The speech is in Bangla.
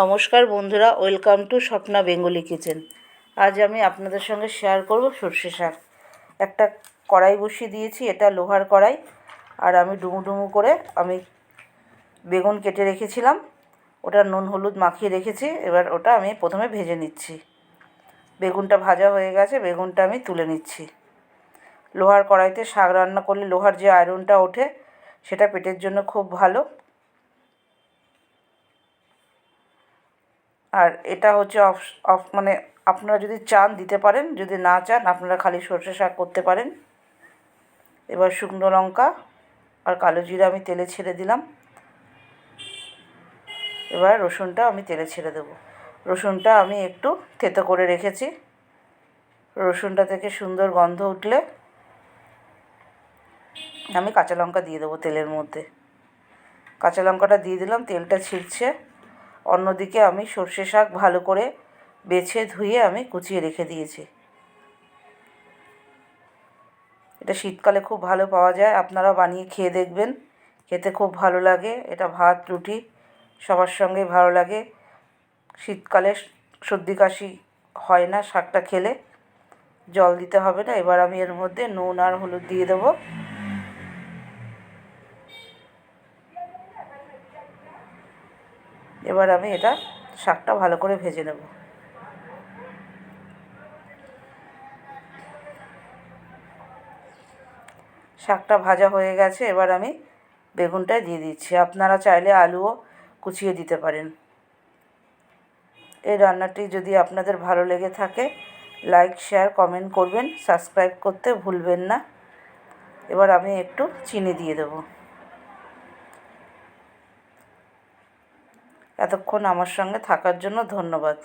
নমস্কার বন্ধুরা, welcome to Swapna Bengali kitchen. আজ আমি আপনাদের সঙ্গে শেয়ার করব সর্ষে শাক। একটা কড়াই বসিয়ে দিয়েছি, এটা লোহার কড়াই, আর আমি ডুমু ডুমু করে আমি বেগুন কেটে রেখেছিলাম। ওটা নুন হলুদ মাখিয়ে রেখেছি, এবার ওটা আমি প্রথমে ভেজে নিচ্ছি। বেগুনটা ভাজা হয়ে গেছে, বেগুনটা আমি তুলে নিচ্ছি। লোহার কড়াইতে শাক রান্না করলে লোহার যে আয়রনটা ওঠে, সেটা পেটের জন্য খুব ভালো। আর এটা হচ্ছে অফ অফ মানে আপনারা যদি চান দিতে পারেন, যদি না চান আপনারা খালি সর্ষে শাক করতে পারেন। এবার শুকনো লঙ্কা আর কালো জিরা আমি তেলে ছেড়ে দিলাম। এবার রসুনটা আমি তেলে ছেড়ে দেবো। রসুনটা আমি একটু থেতো করে রেখেছি। রসুনটা থেকে সুন্দর গন্ধ উঠলে আমি কাঁচা লঙ্কা দিয়ে দেবো তেলের মধ্যে। কাঁচা লঙ্কাটা দিয়ে দিলাম, তেলটা ছিটছে অন্যদিকে আমি সর্ষে শাক ভালো করে বেছে ধুয়ে আমি কুচিয়ে রেখে দিয়েছি। এটা শীতকালে খুব ভালো পাওয়া যায় আপনারা বানিয়ে খেয়ে দেখবেন। খেতে খুব ভালো লাগে, এটা ভাত, রুটি, সবার সঙ্গে ভালো লাগে। শীতকালে সর্দি কাশি হয় না শাকটা খেলে, জল দিতে হবে না। এবার আমি এর মধ্যে নুন আর হলুদ দিয়ে দেবো। এবার আমি এটা শাকটা ভালো করে ভেজে নেব। শাকটা ভাজা হয়ে গেছে, এবার আমি বেগুনটা দিয়ে দিচ্ছি। আপনারা চাইলে আলুও কুচিয়ে দিতে পারেন। এই রান্নাটি যদি আপনাদের ভালো লেগে থাকে, লাইক, শেয়ার, কমেন্ট করবেন, সাবস্ক্রাইব করতে ভুলবেন না। এবার আমি একটু চিনি দিয়ে দেবো। এতক্ষণ আমার সঙ্গে থাকার জন্য ধন্যবাদ।